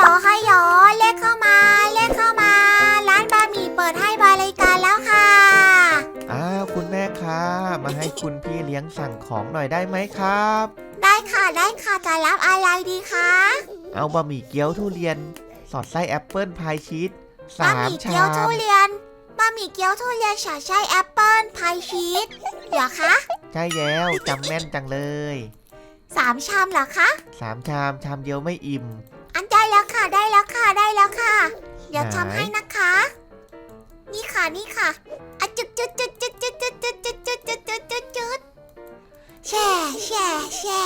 โยฮัลโหลเลขเข้ามาเลขเข้ามา ร้านบะหมี่เปิดให้บริการแล้วค่ะ อ้าวคุณแม่คะมาให้คุณพี่เลี้ยงสั่งของหน่อยได้ไหมครับ ได้ค่ะได้ค่ะจะรับอะไรดีคะเอาบะหมี่เกี๊ยวทุเรียน สอดไส้แอปเปิลพายชีสบะสาหมมี่ชาเกี๊ยวทุมเรียนบะหมี่เกี๊ยวทุเรียนฉาไส้แอปเปิ้ลพายชีสเหรอคะใช่แล้วจำแม่นจังเลยสามชามเหรอคะ สามชามชามเดียวไม่อิ่มอันได้แล้ว ค่ะได้แล้วค่ะได้แล้วค่ะ เดี๋ยวไหนทำให้นะคะ นี่ค่ะนี่ค่ะอะจุดจุดจุดจุดจุดจุดจุดจุดจุดจุดจุดจุดจุดแช่แช่แช่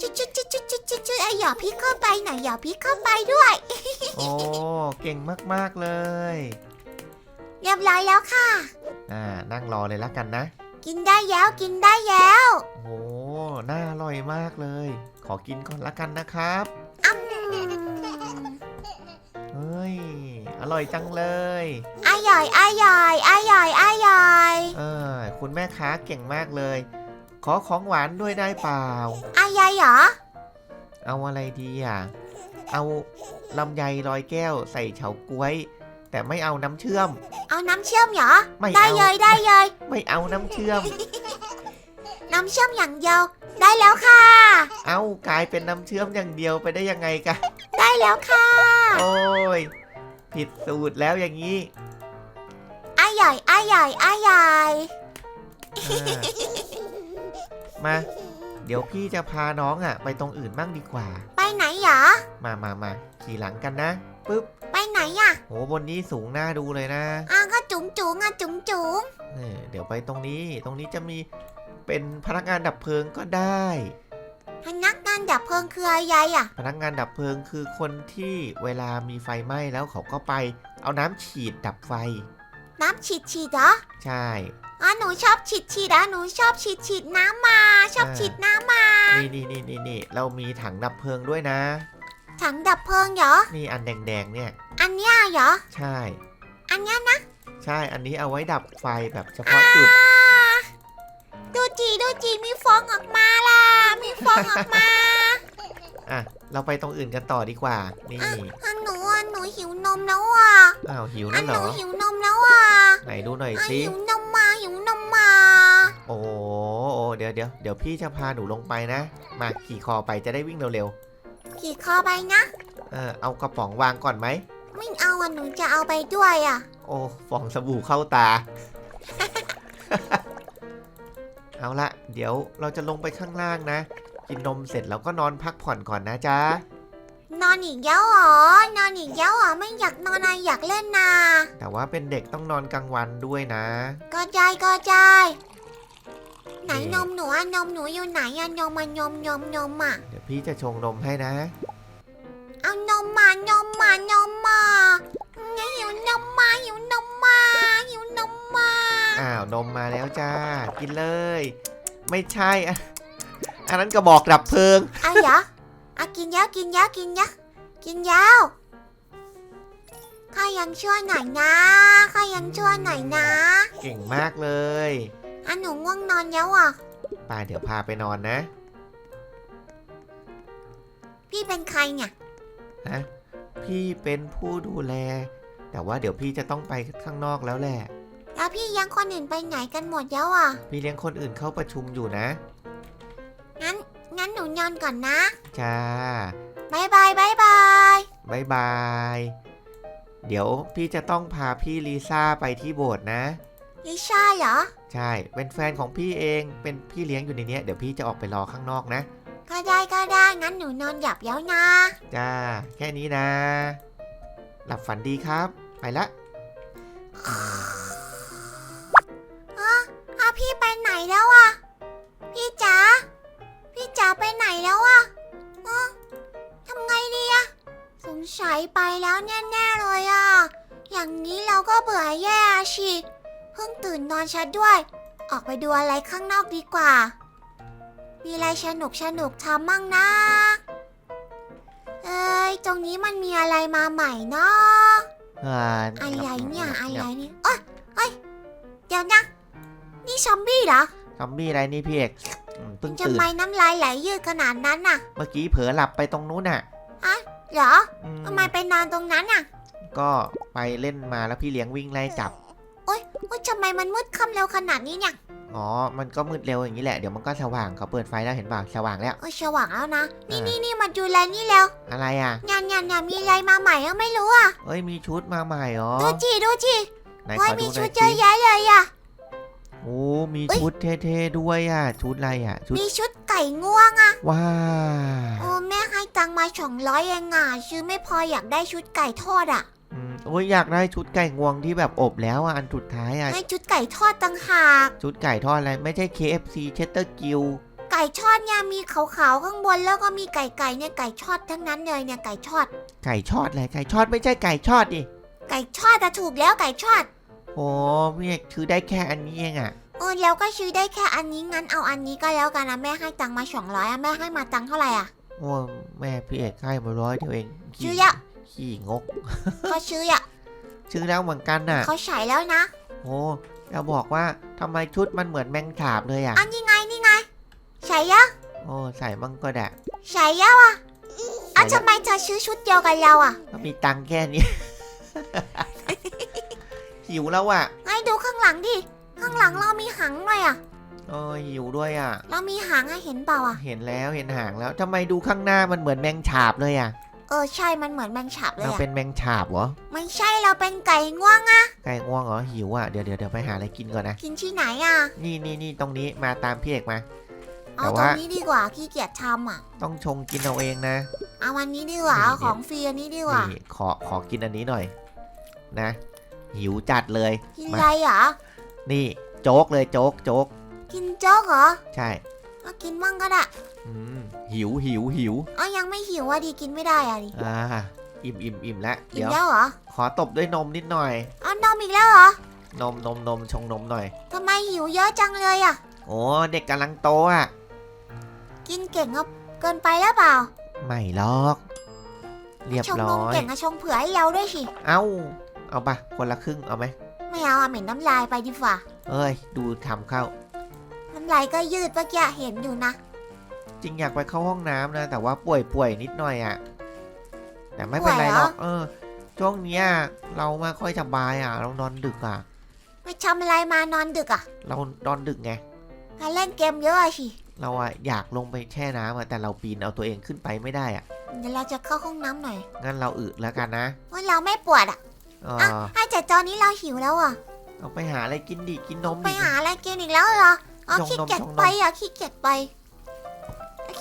จุดจุดจุดจุดจุดจุดจุดไอะหยอดพริกเข้าไปหน่อยหยอดพริกเข้าไปด้วย โอ้เก่งมากๆเลย เรียบร้อยแล้วค่ะอ่านั่งรอเลยละกันนะ กินได้แล้วกินได้แล้วโอ้น่าอร่อยมากเลย ขอกินก่อนละกันนะครับอืมเฮ้ย อร่อยจังเลยอร่อยอร่อยอร่อยอร่อยเออคุณแม่ค้าเก่งมากเลย ขอของหวานด้วยได้เปล่าอะไรเหรอ เอาอะไรดีอะ เอาลำไยลอยแก้วใส่เฉาก๊วย แต่ไม่เอาน้ำเชื่อม เอาน้ำเชื่อมเหรอ ไม่ได้เอาเลยได้เลย ไม่เอาน้ำเชื่อม น้ำเชื่อมอย่างเดียว ได้แล้วค่ะ เอากลายเป็นน้ำเชื่อมอย่างเดียวไปได้ยังไงกันได้แล้วค่ะ โอ้ย ผิดสูตรแล้วอย่างนี้อร่อยอร่อยอร่อยอ่ามา เดี๋ยวพี่จะพาน้องอะ ไปตรงอื่นบ้างดีกว่า ไปไหนเหรอ มามามาขี่หลังกันนะปึ๊บไปไหนอะโหบนนี้สูงน่าดูเลยนะอะก็จุ๋งจุ๋งอะจุ๋งจุ๋งนี่เดี๋ยวไปตรงนี้ ตรงนี้จะมีเป็นพนักงานดับเพลิงก็ได้พนักงานดับเพลิงคืออะไรอะ พนักงานดับเพลิงคือคนที่เวลามีไฟไหม้แล้วเขาก็ไป เอาน้ำฉีดดับไฟ น้ำฉีดฉีดเหรอใช่อะหนูชอบฉีดฉีดอะหนูชอบฉีดฉีดน้ำมาชอบอ่า ฉีดน้ำมานี่นี่นี่นี่นี่เรามีถังดับเพลิงด้วยนะ ถังดับเพลิงเหรอนี่อันแดงๆเนี่ย อันเนี้ยเหรอใช่ อันเนี้ยนะใช่ อันนี้เอาไว้ดับไฟแบบเฉพาะจุด อ่า ดูจีดูจีมีฟองออกมาล่ะ มีฟองออกมาอะ เราไปตรงอื่นกันต่อดีกว่า นี่อะหนูอะหนูหิวนมแล้วอะ อ้าวหิวอะนั่นหเหรนูอ หิวนมแล้วอะไหนดูหน่อยอะสิหิวนมมาหิวนมมา โอ้โหเดี๋ยวเดี๋ยวเดี๋ยวพี่จะพาหนูลงไปนะ มาขี่คอไปจะได้วิ่งเร็วขี่คอไปนะ ๆ เออเอากระป๋องวางก่อนไหม ไม่เอาอะหนูจะเอาไปด้วยอะ โอ้ฟองสบู่เข้าตา เอาละเดี๋ยวเราจะลงไปข้างล่างนะ กินนมเสร็จแล้วก็นอนพักผ่อนก่อนนะจ๊ะ นอนอีกแล้วเหรอนอนอีกแล้วเหรอไม่อยากนอนนะอยากเล่นนะแต่ว่าเป็นเด็กต้องนอนกลางวันด้วยนะ ก็ได้ก็ได้ไหนนมหนูอะนมหนูอยู่ไหนอะนมมานมนมนมอะเดี๋ยวพี่จะชงนมให้นะ เอานมมานมมานมมางั้นหิวนมมาหิวนมมาหิวนมมา อ้าวนมมาแล้วจ้า กินเลย ไม่ใช่อะอันนั้นกระบอกดับเพลิง เอาเหรอเอากินยาวกินยาวกินยาวกินยาวข้ายังช่วยหน่อยนะข้ายังช่วยหน่อยนะเก่งมากเลยอะหนูง่วงนอนแล้วอะไป่าเดี๋ยวพาไปนอนนะ พี่เป็นใครเนี่ย ฮะ พี่เป็นผู้ดูแล แต่ว่าเดี๋ยวพี่จะต้องไปข้างนอกแล้วแหละ แล้วพี่ยังคนอื่นไปไหนกันหมดแล้วอะ พี่เลี้ยงคนอื่นเข้าประชุมอยู่นะ งั้น งั้นหนูนอนก่อนนะจ้าบายบายบายบายบายบาย เดี๋ยวพี่จะต้องพาพี่ลิซ่าไปที่โบสถ์นะ ลิซ่าเหรอ ใช่ เป็นแฟนของพี่เอง เป็นพี่เลี้ยงอยู่ในเนี้ย เดี๋ยวพี่จะออกไปรอข้างนอกนะ ก็ได้ก็ได้ งั้นหนูนอนหยับแล้วนะ จ้า แค่นี้นะ หลับฝันดีครับ ไปละ แล้วอะพี่จ๋าพี่จ๋าไปไหนแล้วอะอ๋อทำไงดีอะสงสัยไปแล้วแน่ๆเลยอะอย่างนี้เราก็เบื่อแย่ชิเพิ่งตื่นนอนชัดด้วย ออกไปดูอะไรข้างนอกดีกว่า มีอะไรสนุกสนุกๆทำมั่งนะ เอ้ยตรงนี้มันมีอะไรมาใหม่เนาะอ่าอะไรเนี่ยอะไรเนี่ยเอ้ยเอ้ยเดี๋ยวนะ นี่ซอมบี้เหรอซอมบี้อะไรนี่พี่เอกอืมเพิ่งทำตื่นไมน้ำลายไหลยืดขนาดนั้นน่ะเมื่อกี้เผลอหลับไปตรงนู้นน่ะเหรออืทำไมไปนอนตรงนั้นอะก็ไปเล่นมาแล้วพี่เลี้ยงวิ่งไล่จับอุ้ยทำไมมันมืดค่ำเร็วขนาดนี้เนี่ยอ๋อ มันก็มืดเร็วอย่างนี้แหละ เดี๋ยวมันก็สว่างเขาเปิดไฟแล้วเห็นป่ะสว่างแล้วเออสว่างแล้วนะนี่อ่านี่นี่นี่มาดูแลนี่แล้วอะไรอะเนี่ยเนี่ยเนี่ยมีอะไรมาใหม่ก็ไม่รู้อะเอ้ยมีชุดมาใหม่เหรอ ดูจีดูจีไหนเฮ้ขยอมีดูหน่ชุอดยเยอะสิแยะเลยอะ โอ้ มีเอ้ย ชุดเท่ๆด้วยอะ ชุดอะไรอะ ชุด มีชุดไก่ง่วงอะว้าโอ้แม่ให้ตังค์มาสองร้อยเองอะซื้อไม่พออยากได้ชุดไก่ทอดอะอืมโอ้ยอยากได้ชุดไก่งวงที่แบบอบแล้วอะ อันสุดท้ายอะ ให้ชุดไก่ทอดต่างหาก ชุดไก่ทอดอะไร ไม่ใช่ KFC เชสเตอร์กิลไก่ทอดเนี่ยมีขาวๆข้างบนแล้วก็มีไก่ไก่เนี่ยไก่ทอดทั้งนั้นเลยเนี่ยไก่ทอด ไก่ทอดอะไร ไก่ทอดไม่ใช่ไก่ทอดดิ ไก่ทอดจะถูกแล้วไก่ทอด โอ้พี่เอกซื้อได้แค่อันนี้เองอะเออแล้วก็ซื้อได้แค่อันนี้งั้นเอาอันนี้ก็แล้วกันนะแม่ให้ตังค์มาสองร้อยอะแม่ให้มาตังค์เท่าไหร่อะโอ้แม่พี่เอกให้มาร้อยเดียวเองซื้ขี้อเยอะขี้งก เขาซื้ออะซื้อแล้วเหมือนกันน่ะ เขาใส่แล้วนะโอ้จะบอกว่าทำไมชุดมันเหมือนแมงสาบเลยอะอันนี้ไงนี่ไงใส่เยอะโอ้ใส่มั่งก็ได้ใส่เยอะอะอ้าวทำไมเธอซื้อชุดเดียวกับเราอะก็มีตังค์แค่นี้ หิวแล้วอะให้ดูข้างหลังดิ ข้างหลังเรามีหางด้วยอะโอ้ยหิวด้วยอะเรามีหางให้เห็นเปล่าอะเห็นแล้วเห็นหางแล้วทำไมดูข้างหน้ามันเหมือนแมงฉาบเลยอะเออใช่มันเหมือนแมงฉับเลยเราอะเป็นแมงฉาบเหรอไม่ใช่เราเป็นไก่ง่วงอะไก่ง่วงเหรอหิวอะเดี๋ยวเดี๋ยวเดี๋ยวไปหาอะไรกินก่อนนะกินที่ไหนอะนี่นี่นี่ตรงนี้มาตามพี่เอกมา เอาแต่ตรว่า งนี้ดีกว่าขี้เกียจทำอะต้องชงกินเอาเองนะ เอาวันนี้ดีกว่านี่เอาเนี่ยของฟรีอันนี้ดีกว่า นี่ขอขอกินอันนี้หน่อย นะ หิวจัดเลยกินมาอะไรเหรอ นี่โจ๊กเลยโจ๊กโจ๊กกินโจ๊กเหรอ ใช่เอากินมั่งก็ได้อืมหิวหิวหิวเอายังไม่หิวอะดิกินไม่ได้อะดิ อ่า อิ่มอิ่มอิ่มแล้วกินเดี๋ยวแล้วเหรอ ขอตบด้วยนมนิดหน่อยเอานมอีกแล้วเหรอ นมนมนมชงนมหน่อยทำไมหิวเยอะจังเลยอะ โอ้เด็กกำลังโตอะ กินเก่งเอาเกินไปแล้วเปล่า ไม่หรอก เรียบชงร้นมอยเก่งอะชงเผื่อให้เราด้วยสิ เอ้า เอาปะคนละครึ่งเอาไหมไม่เอาอะเหม็นน้ำลายไปดีกว่าเอ้ย ดูทำเข้า น้ำลายก็ยืดเมื่อกี้เห็นอยู่นะ จริงอยากไปเข้าห้องน้ำนะ แต่ว่าป่วยป่วยนิดหน่อยอะแต่ไม่เป็นไรป่วยเหหรรออกเออช่วงเนี้ยเราไม่ค่อยสบายอะ เรานอนดึกอะ ไปทำอะไรมานอนดึกอะเรานอนดึกไงมาเล่นเกมเยอะอะสิเราอะอยากลงไปแช่น้ำอะแต่เราปีนเอาตัวเองขึ้นไปไม่ได้อะเดี๋ยวเราจะเข้าห้องน้ำหน่อยงั้นเราอึแล้วกันนะ ว่าเราไม่ปวดอะเออะอให้แต่ตอนนี้เราหิวแล้วอะเอาไปหาอะไรกินดิกินนมไปดิ หาอะไรกินอีกแล้วเหรอเอาชงนมขี้เกียจชงนม ไปอะขี้เกียจไป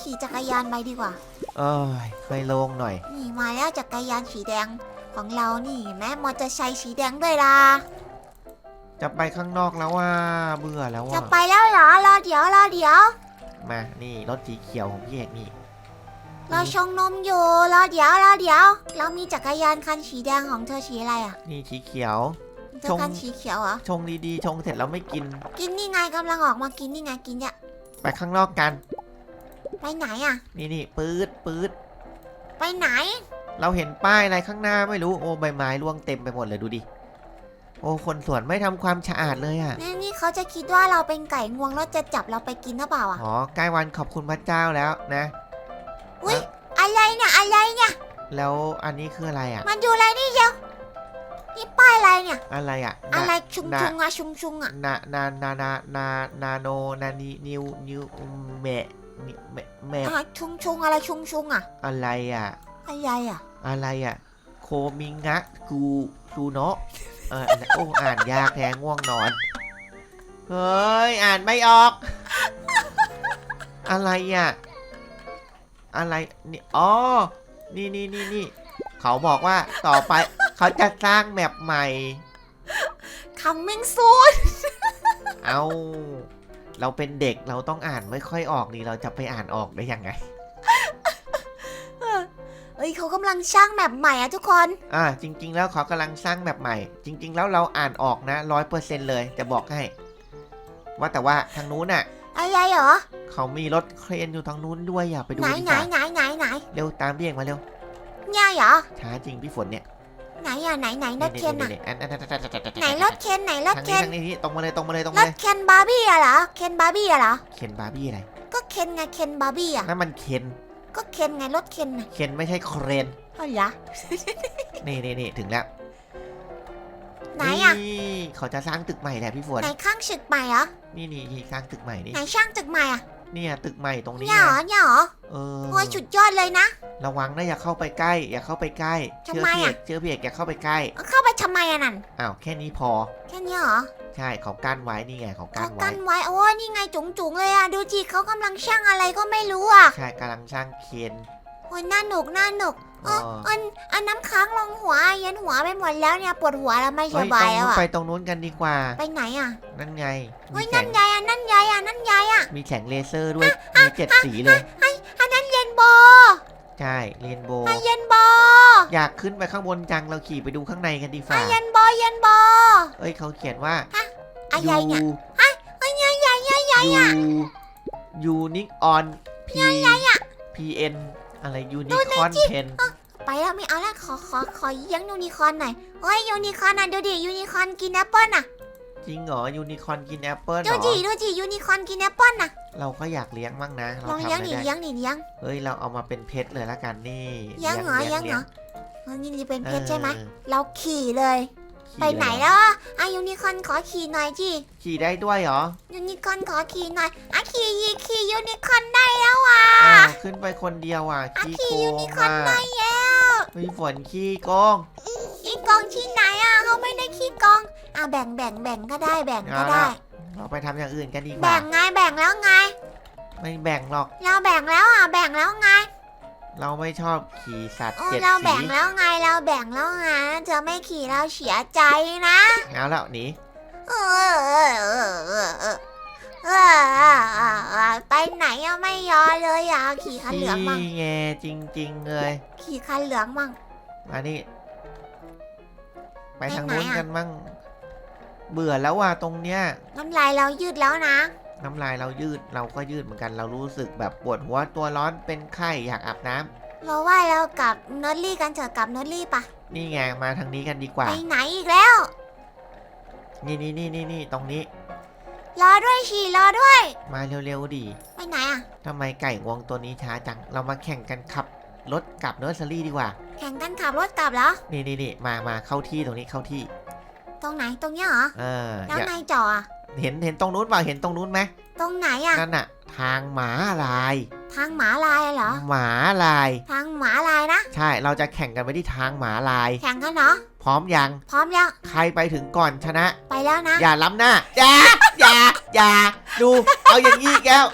ขี่จักรยานไปดีกว่า เอ้ยไปโล่งหน่อย นี่มาแล้วจักรยานสีแดงของเรานี่แม่มอเตอร์ไซค์สีแดงด้วยล่ะจะไปข้างนอกแล้วว่าเบื่อแล้วจะว่าไปแล้วเหรอรอเดี๋ยวรอเดี๋ยว มานี่รถสีเขียวของพี่เอกนี่ เราชงนมอยู่รอเดี๋ยวรอเดี๋ยว เรามีจักรยานคันสีแดงของเธอสีอะไรอะนี่สีเขียว เธอชงคันสีเขียวเหรอ ชงดีๆ ชงเสร็จแล้วไม่กิน กินนี่ไงกำลังออกมากินนี่ไงกินเนี่ยไปข้างนอกกัน ไปไหนอะ นี่นี่ปื๊ดปื๊ดไปไหน เราเห็นป้ายอะไรข้างหน้าไม่รู้ โอ้ใบไม้ร่วงเต็มไปหมดเลยดูดิ โอ้คนสวนไม่ทำความสะอาดเลยอะนี่นี่เขาจะคิดว่าเราเป็นไก่งวงแล้วจะจับเราไปกินหรือเปล่าอะ อ๋อใกล้วันขอบคุณพระเจ้าแล้วนะ อุ้ยอะไรเนี่ยอะไรเนี่ย แล้วอันนี้คืออะไรอะมาดูอะไรนี่เดียวนี่ป้ายอะไรเนี่ย อะไรอะอะไรชุงน่ะชุงอะชุงชุงอะนา นา นา นา นา นาโน นานินิวนิวเมะนิเมะเมะอะชุงชุงอะไรชุงชุงอะอะไรอะอะไรอะอะไรอะโคมิงะกูซูโนะเออโอ้อ่านยากแท้ง่วงนอน เฮ้ย อ่านไม่ออก อะไรอะ อะไรนี่อ๋อนี่นี่นี่นี่เขาบอกว่าต่อไป เขาจะสร้างแมปใหม่คำมิงซูนเอาเราเป็นเด็กเราต้องอ่านไม่ค่อยออกนี่เราจะไปอ่านออกได้ยังไง เอ้ยเขากำลังสร้างแบบใหม่อะทุกคน อ่าจริง ๆ แล้วเขากำลังสร้างแบบใหม่ จริง ๆ แล้วเราอ่านออกนะร้อยเปอร์เซ็นเลยจะบอกให้ ว่าแต่ว่าทางนู้นน่ะ อะไรเหรอ เขามีรถเครนอยู่ทางนู้นด้วยอย่าไปดูไหนดีไหกนว่าไหนไหนไหนเร็วตามพี่เอกมาเร็วเนี่ยเหรอ ช้าจริงพี่ฝนเนี่ยไหนอะไหนไหนรถเคนอะๆๆๆอันอันอันอันอันอันอันไหนรถเคนไหนรถทางเคนนี้ทางนี้ที่ตรงมาเลยตรงมาเลยตรงรมาถเลยเคนบาร์บี้อะเหรอ เคนบาร์บี้อะเหรอ เคนบาร์บี้อะไรก็เคนไงเคนบาร์บี้อะนั่นมันเคนก็เคนไงรถเคนน่ะเคนไม่ใช่เครนอ๋อเหรอ นี่นี่นี่ถึงแล้ว ไหนอะ นี่เขาจะสร้างตึกใหม่แหละพี่ฝน ไหนข้างศึกใหม่เหรอนี่นี่นี่สร้างตึกใหม่นี่ ไหนช่างตึกใหม่อะ เนี่ยตึกใหม่ตรงนี้เนี่ยเหรอไงเนี่ยเหรอเออโอ้ยสุดยอดเลยนะ ระวังนะอย่าเข้าไปใกล้ อย่าเข้าไปใกล้ เชื่อทำไมพี่เออะกเชื่อพี่เอกอย่าเข้าไปใกล้เอาเข้าไปทำไมอะนั่น อ้าวแค่นี้พอ แค่นี้เหรอใช่เขากั้นไว้นี่ไงเขากั้เขานไว้กั้นไว้โอ้ยนี่ไงจุ๋งๆเลยอะดูจีเขากำลังช่างอะไรก็ไม่รู้อะใช่กำลังสร้างเคน โอ้ยน่าหนุกน่าหนุกเอเออออันอันน้ำค้างลงหัวเย็นหัวไปหมดแล้วเนี่ยปวดหัวแล้วไม่สเฮ้ยบาตรยงแล้วนู้นอะไปตรงนู้นกันดีกว่า ไปไหนอะนั่นไงเฮ้มียแสนั่งนยายอะนั่นยายอะนั่นยายอะมีแสงเลเซอร์ด้วยมีเจ็ดสีเลยอันนั้นเย็นโบใช่เรนโบว์อะเย็นโบอยากขึ้นไปข้างบนจังเราขี่ไปดูข้างในกันดีอะฝ่าเย็นโบเย็นโบเอ้ยเขาเขียนว่าอะยายเนี่ยยูอะยายยายยายยายยูยูนิคออนพีพีเอ็น อะไรยูนิคอนเพนไปแล้วไม่เอาแล้วขอขอขอเลี้ยังยูนิคอร์นหน่อยเฮ้ยยูนิคอร์นอะดูดิยูนิคอร์นกินแอปเปิ้ลอะจริงเหรอยูนิคอนกินแอปเปิลเหดูรอดิดูดิยูนิคอร์นกินแอปเปิ้ลอะเราก็อยากเลี้ยงบ้างนะเราลองทำเลี้ยงอะไรดิได้เลี้ยงดิเลี้ยงเฮ้ยเราเอามาเป็นเพชรเลยละกันนี่เลี้ยงเหรอเลี้ยงเหรอเออนี่นี่เป็นเพชรใช่ไหมออเราขี่เลย ขี่ไปไหนเยเรอแล้วอะอะยูนิคอร์นขอขี่หน่อยจีขี่ได้ด้วยเหรอยูนิคอร์นขอขี่หน่อยอะขี่ยีขี่ยูนิคอร์นได้แล้วอะอ้าวขึ้นไปคนเดียวอะอะขี้ขี่โกยูงนิคอร์นอะได้แล้วมีฝนขี้โกงขี้กองที่ไหนอะเขาไม่ได้ขี้กองอะแบ่งแบ่งแบ่งก็ได้แบ่งก็เอาได้ละเราไปทำอย่างอื่นกันดีกว่าแบ่งไงแบ่งแล้วไง ไม่แบ่งหรอกเราแบ่งแล้วอะแบ่งแล้วไง เราไม่ชอบขี่สัตว์โอ้เจ็ดเราสีแบ่งแล้วไงเราแบ่งแล้วไงเธอไม่ขี่เราเสียใจนะเอาแล้วหนีเออเออเออเออเออเออเออไปไหนอะไม่ยอมเลยอะขี่คันเหลืองมั่งขี้แงจริง ๆ เลย ขี่คันเหลืองมั่ง มานี่ ไปไปทางไหนนู้นอะ กันมั่งเบื่อแล้วว่ะตรงเนี้ย น้ำลายเรายืดแล้วนะ น้ำลายเรายืดเราก็ยืดเหมือนกันเรารู้สึกแบบปวดหัวตัวร้อนเป็นไข้อยากอาบน้ำเราว่าเรากลับเนอร์ลี่กันเถอะกลับเนอร์ลี่ปะนี่ไงมาทางนี้กันดีกว่า ไปไหนอีกแล้ว นี่นี่นี่นี่นี่ตรงนี้ รอด้วยฉี่รอด้วย มาเร็วๆดิไปไหนอะทำไมไก่งวงตัวนี้ช้าจัง เรามาแข่งกันขับรถกลับเนอร์เซอรี่ดีกว่า แข่งกันขับรถกลับเหรอ นี่นี่นี่มามาเข้าที่ตรงนี้เข้าที่ ตรงไหนตรงเนี้ยเหรอ เออแล้วอย่านายจ่ออะ เห็นเห็นตรงนู้นเปล่าเห็นตรงนู้นไหมตรงไหนอะนั่นน่ะทางหมาลาย ทางหมาลายเหรอ หมาลาย ทางหมาลายนะ ใช่เราจะแข่งกันไปที่ทางหมาลาย แข่งกันเหรอ พร้อมยัง พร้อมแล้ว ใครไปถึงก่อนชนะ ไปแล้วนะ อย่าล้ำหน้า อย่า อย่า อย่า ดู เอาอย่างนี้อีกแล้ว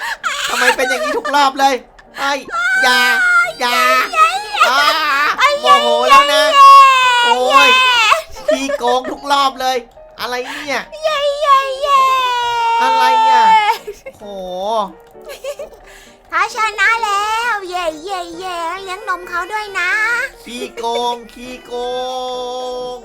ทำไมเป็นอย่างนี้ทุกรอบเลยไอ้ยอย่า อย่าอ่าโมโหแล้วนะ โอ้ยขี้โกงทุกรอบเลย อะไรเนี่ย เย้เย้เย้ อะไรอะโหเขาชนะแล้ว เย้เย้เย้เลี้ยงนมเขาด้วยนะ ขี้โกงขี้โกง